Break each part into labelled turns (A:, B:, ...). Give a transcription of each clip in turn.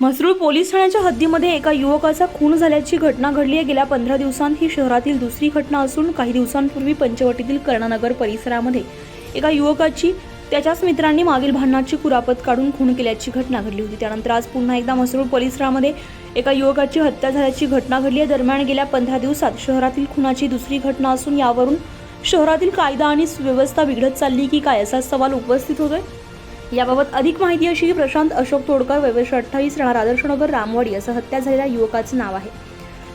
A: Mhasrul police ठाण्याच्या हद्दीमध्ये एका युवकाचा खून झाल्याची घटना घडली आहे. गेल्या पंधरा दिवसांत ही शहरातील दुसरी घटना असून काही दिवसांपूर्वी पंचवटीतील कर्णानगर परिसरामध्ये एका युवकाची त्याच्याच मित्रांनी मागील भांडणाची कुरापत काढून खून केल्याची घटना घडली होती. त्यानंतर आज पुन्हा एकदा म्हसरूळ परिसरामध्ये एका युवकाची हत्या झाल्याची घटना घडली आहे. दरम्यान गेल्या पंधरा दिवसात शहरातील खुनाची दुसरी घटना असून यावरून शहरातील कायदा आणि सुव्यवस्था बिघडत चालली की काय असा सवाल उपस्थित होतोय? याबाबत अधिक माहिती अशी प्रशांत अशोक तोडकर वयवर्ष अठ्ठावीस राहणार आदर्शनगर रामवाडी असं हत्या झालेल्या युवकाचं नाव आहे.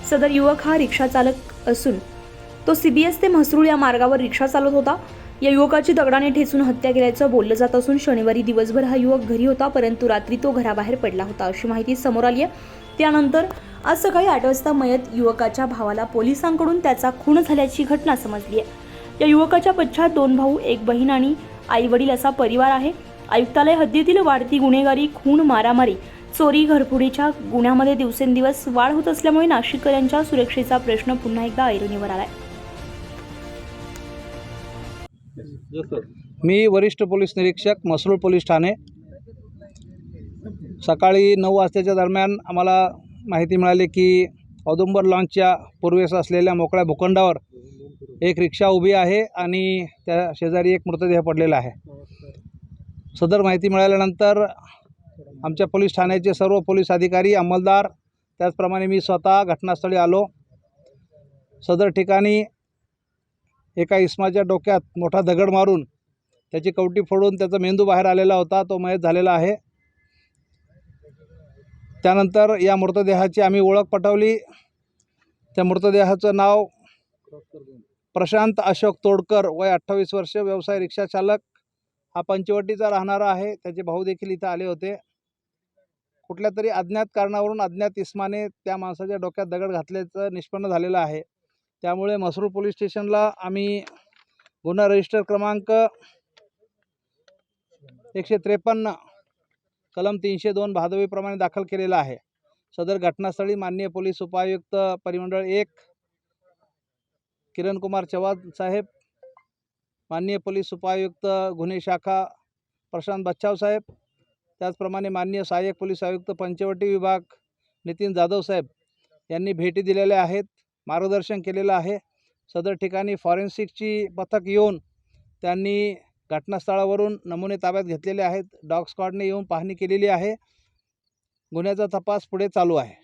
A: सदर युवक हा रिक्षा चालक असून तो सीबीएस ते म्हसरूळ या मार्गावर रिक्षा चालवत होता. या युवकाची दगडाने ठेचून हत्या केल्याचं बोललं जात असून शनिवारी दिवसभर हा युवक घरी होता परंतु रात्री तो घराबाहेर पडला होता अशी माहिती समोर आली आहे त्यानंतर आज सकाळी आठ वाजता मयत युवकाच्या भावाला पोलिसांकडून त्याचा खून झाल्याची घटना समजली आहे या युवकाच्या पश्चात दोन भाऊ एक बहीण आणि आई वडील असा परिवार आहे. आयुक्तालय हद्दीतील वाढती गुन्हेगारी खून मारामारी चोरी घरफोडीच्या गुन्ह्यामध्ये दिवसेंदिवस वाढ होत असल्यामुळे नाशिककरांच्या सुरक्षेचा प्रश्न पुन्हा एकदा ऐरणीवर आलाय.
B: मी वरिष्ठ पोलीस निरीक्षक मसरूळ पोलीस ठाणे. सकाळी नऊ वाजताच्या दरम्यान आम्हाला माहिती मिळाली की औदुंबर लॉन्चच्या पूर्वेस असलेल्या मोकळ्या भूखंडावर एक रिक्षा उभी आहे आणि त्या शेजारी एक मृतदेह पडलेला आहे. सदर माहिती मिळाल्यानंतर आमच्या पोलीस ठाण्याचे सर्व पोलीस अधिकारी अंमलदार त्याचप्रमाणे मी स्वतः घटनास्थळी आलो. सदर ठिकाणी एका इस्माच्या डोक्यात मोठा दगड मारून त्याची कवटी फोडून त्याचा मेंदू बाहेर आलेला होता तो मयत झालेला आहे. त्यानंतर या मृतदेहाची आम्ही ओळख पटवली. त्या मृतदेहाचं नाव प्रशांत अशोक तोडकर वय अठ्ठावीस वर्ष व्यवसाय रिक्षा चालक. हा पंचवटीचा राहणारा आहे. त्याचे भाऊ देखील इथं आले होते. कुठल्या तरी अज्ञात कारणावरून अज्ञात इस्माने त्या माणसाच्या डोक्यात दगड घातल्याचं निष्पन्न झालेलं आहे. त्यामुळे मसरूळ पोलीस स्टेशनला आम्ही गुन्हा रजिस्टर क्रमांक एकशे त्रेपन्न कलम तीनशे दोन भादवीप्रमाणे दाखल केलेला आहे. सदर घटनास्थळी माननीय पोलीस उपायुक्त परिमंडळ एक किरणकुमार चव्हाण साहेब माननीय पोलीस उपायुक्त गुन्हे शाखा प्रशांत बच्चाव साहेब त्याचप्रमाणे माननीय सहाय्यक पोलीस आयुक्त पंचवटी विभाग नितीन जाधव साहेब यांनी भेटी दिलेल्या आहेत मार्गदर्शन केलेलं आहे. सदर ठिकाणी फॉरेन्सिकची पथक येऊन त्यांनी घटनास्थळावरून नमुने ताब्यात घेतलेले आहेत. डॉग स्क्वॉडने येऊन पाहणी केलेली आहे. गुन्ह्याचा तपास पुढे चालू आहे.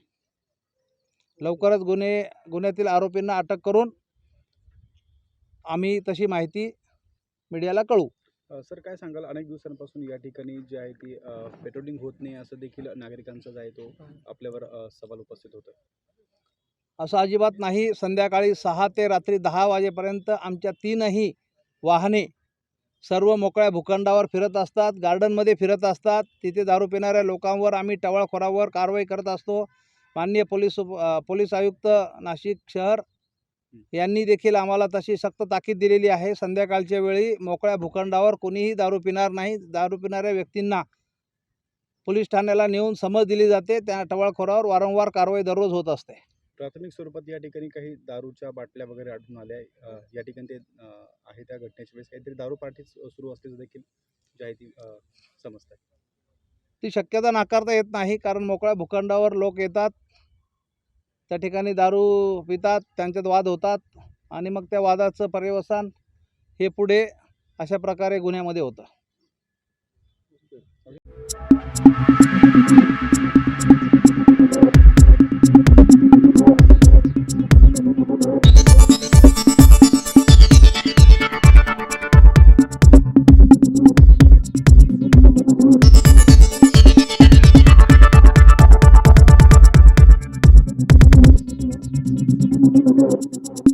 B: लवकरच गुन्हे गुन्ह्यातील आरोपींना अटक करून आम्ही तशी माहिती मीडियाला कळवू
C: अ, सर काय सांगाल? अनेक दिवसांपासून या ठिकाणी जे आहे ती पेट्रोलिंग होत नाही असं देखील नागरिकांचा जो आहे तो आपल्यावर सवाल उपस्थित होतो
B: असं अजिबात नाही. संध्याकाळी सहा ते रात्री दहा वाजेपर्यंत आमच्या तीनही वाहने सर्व मोकळ्या भूखंडावर फिरत असतात गार्डनमध्ये फिरत असतात. तिथे दारू पिणाऱ्या लोकांवर आम्ही टवाळखोरावर कारवाई करत असतो. माननीय पोलीस पोलीस आयुक्त नाशिक शहर यांनी देखील आम्हाला तशी सक्त ताकीद दिलेली आहे. संध्याकाळच्या वेळी मोकळ्या भूखंडावर कोणीही दारू पिणार नाही. दारू पिणाऱ्या व्यक्तींना पोलीस ठाण्याला नेऊन समज दिली जाते. त्या टवाळखोरावर वारंवार कारवाई दररोज होत असते.
C: प्राथमिक स्वरूपात या ठिकाणी काही दारूच्या बाटल्या वगैरे आढळून आल्या या ठिकाणी ते आहे त्या घटनेच्या वेळेस काहीतरी दारू पार्टी सुरू असल्याचं देखील जे आहे ती अ, समजत आहे
B: ती शक्यता नाकारता येत नाही कारण मोकळ्या भूखंडावर लोक येतात. त्या ठिकाणी दारू पितात त्यांच्यात वाद होतात आणि मग त्या वादाचं पर्यवसान हे पुढे अशा प्रकारे गुन्ह्यामध्ये होतं. Thank you.